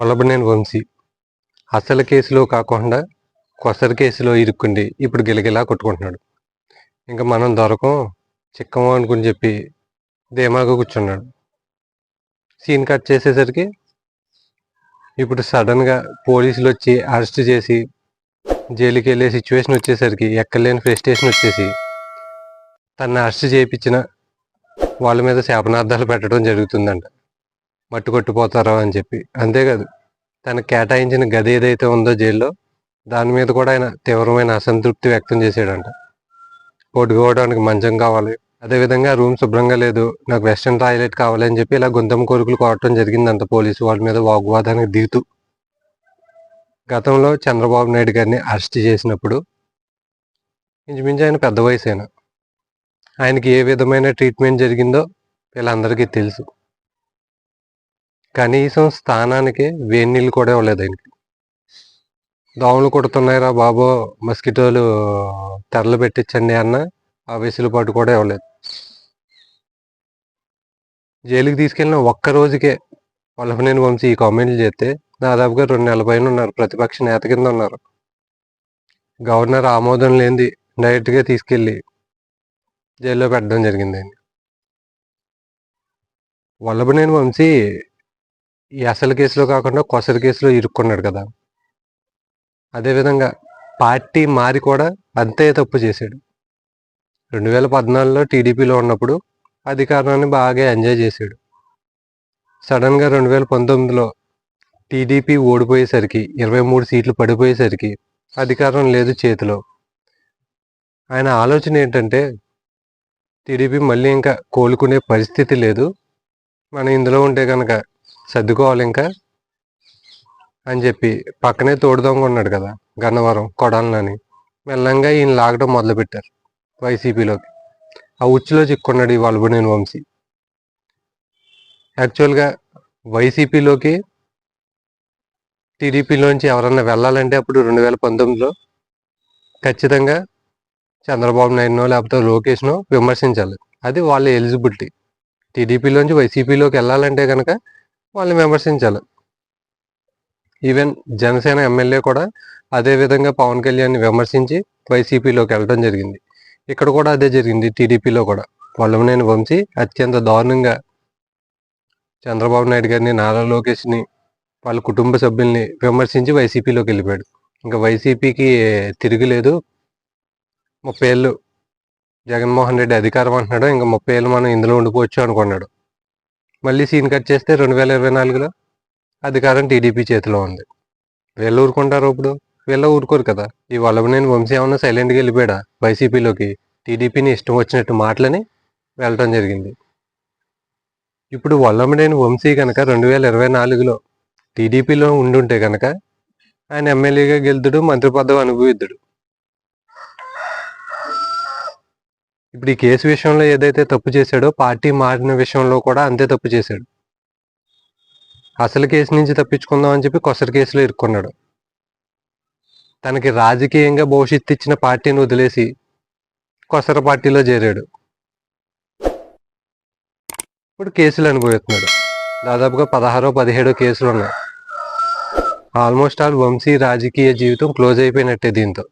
వల్లభనేని వంశీ. అసలు కేసులో కాకుండా కొసరి కేసులో ఇరుక్కుండి ఇప్పుడు గిలగిలా కొట్టుకుంటున్నాడు. ఇంకా మనం దొరకం చిక్కమో అనుకుని చెప్పి ధీమాగా కూర్చున్నాడు. సీన్ కట్ చేసేసరికి ఇప్పుడు సడన్గా పోలీసులు వచ్చి అరెస్ట్ చేసి జైలుకి వెళ్ళే సిచ్యువేషన్ వచ్చేసరికి ఎక్కలేని ఫ్రస్ట్రేషన్ వచ్చేసి తను అరెస్ట్ చేయించిన వాళ్ళ మీద శాపనార్థాలు పెట్టడం జరుగుతుందంట. మట్టుకొట్టిపోతారో అని చెప్పి. అంతేకాదు తనకు కేటాయించిన గది ఏదైతే ఉందో జైల్లో దాని మీద కూడా ఆయన తీవ్రమైన అసంతృప్తి వ్యక్తం చేశాడంట. పడుకోవడానికి మంచం కావాలి. అదేవిధంగా రూమ్ శుభ్రంగా లేదు నాకు వెస్ట్రన్ టాయిలెట్ కావాలి అని చెప్పి ఇలా గుంతం కోరికలు కోరటం జరిగిందంట పోలీసు వాళ్ళ మీద వాగ్వాదానికి దిగుతూ గతంలో చంద్రబాబు నాయుడు గారిని అరెస్ట్ చేసినప్పుడు ఇంచుమించు ఆయన పెద్ద వయసు ఆయనకి ఏ విధమైన ట్రీట్మెంట్ జరిగిందో వీళ్ళందరికీ తెలుసు. కనీసం స్థానానికి వేడి నీళ్ళు కూడా ఇవ్వలేదు ఆయనకి దోమలు కొడుతున్నాయిరా బాబో మస్కిటోలు తెరలు పెట్టించండి అన్న ఆ వెసులుబాటు కూడా ఇవ్వలేదు. జైలుకి తీసుకెళ్ళిన ఒక్క రోజుకే వల్లభనేని వంశీ ఈ కామెంట్లు చేస్తే దాదాపుగా రెండు నెలల పైన ఉన్నారు ప్రతిపక్ష నేత కింద ఉన్నారు. గవర్నర్ ఆమోదం లేనిది డైరెక్ట్గా తీసుకెళ్ళి జైల్లో పెట్టడం జరిగింది ఆయన వల్లభనేని వంశీ ఈ అసలు కేసులో కాకుండా కొసరి కేసులో ఇరుక్కున్నాడు కదా. అదేవిధంగా పార్టీ మారి కూడా అంతే తప్పు చేశాడు. రెండు వేల పద్నాలుగులో టీడీపీలో ఉన్నప్పుడు అధికారాన్ని బాగా ఎంజాయ్ చేశాడు. సడన్గా రెండు వేల పంతొమ్మిదిలో టీడీపీ ఓడిపోయేసరికి ఇరవై మూడు సీట్లు పడిపోయేసరికి అధికారం లేదు చేతిలో. ఆయన ఆలోచన ఏంటంటే టీడీపీ మళ్ళీ ఇంకా కోలుకునే పరిస్థితి లేదు. మనం ఇందులో ఉంటే కనుక సర్దుకోవాలి ఇంకా అని చెప్పి పక్కనే తోడుదొంగ ఉన్నాడు కదా గన్నవరం కొడాలని మెల్లంగా ఈయన లాగడం మొదలుపెట్టారు వైసీపీలోకి. ఆ ఉచ్చులో చిక్కున్నాడు ఈ వల్బునేని వంశీ. యాక్చువల్గా వైసీపీలోకి టీడీపీలోంచి ఎవరన్నా వెళ్ళాలంటే అప్పుడు రెండు వేల పంతొమ్మిదిలో ఖచ్చితంగా చంద్రబాబు నాయుడునో లేకపోతే లోకేష్నో విమర్శించాలి. అది వాళ్ళ ఎలిజిబిలిటీ. టీడీపీలోంచి వైసీపీలోకి వెళ్ళాలంటే కనుక వాళ్ళని విమర్శించాలి. ఈవెన్ జనసేన ఎమ్మెల్యే కూడా అదే విధంగా పవన్ కళ్యాణ్ని విమర్శించి వైసీపీలోకి వెళ్ళడం జరిగింది. ఇక్కడ కూడా అదే జరిగింది టీడీపీలో కూడా. వల్లభనేని వంశీ అత్యంత దారుణంగా చంద్రబాబు నాయుడు గారిని నారా లోకేష్ని వాళ్ళ కుటుంబ సభ్యుల్ని విమర్శించి వైసీపీలోకి వెళ్ళిపోయాడు. ఇంకా వైసీపీకి తిరిగిలేదు ముప్పై ఏళ్ళు జగన్మోహన్ రెడ్డి అధికారం అంటున్నాడు. ఇంకా ముప్పై ఏళ్ళు మనం ఇందులో ఉండిపోవచ్చు అనుకున్నాడు. మళ్ళీ సీన్ కట్ చేస్తే రెండు వేల ఇరవై నాలుగులో అధికారం టీడీపీ చేతిలో ఉంది. వీళ్ళు ఊరుకుంటారు ఇప్పుడు. వీళ్ళ ఊరుకోరు కదా. ఈ వల్లభనేని వంశీ ఏమన్నా సైలెంట్గా వెళ్ళిపోయాడా? వైసీపీలోకి. టీడీపీని ఇష్టం వచ్చినట్టు మాటలని వెళ్ళటం జరిగింది. ఇప్పుడు వల్లభనేని వంశీ కనుక రెండు వేల ఇరవై నాలుగులో టీడీపీలో ఉండుంటే కనుక ఆయన ఎమ్మెల్యేగా గెలుతుడు మంత్రి పదవి అనుభవిద్దుడు. ఇప్పుడు ఈ కేసు విషయంలో ఏదైతే తప్పు చేశాడో పార్టీ మారిన విషయంలో కూడా అంతే తప్పు చేశాడు. అసలు కేసు నుంచి తప్పించుకుందాం అని చెప్పి కొసరి కేసులో ఇరుక్కున్నాడు. తనకి రాజకీయంగా భవిష్యత్తు ఇచ్చిన పార్టీని వదిలేసి కొసర పార్టీలో చేరాడు. ఇప్పుడు కేసులు అనుభవిస్తున్నాడు. దాదాపుగా పదహారో పదిహేడో కేసులు ఉన్నాయి. ఆల్మోస్ట్ ఆల్ వంశీ రాజకీయ జీవితం క్లోజ్ అయిపోయినట్టే దీంతో.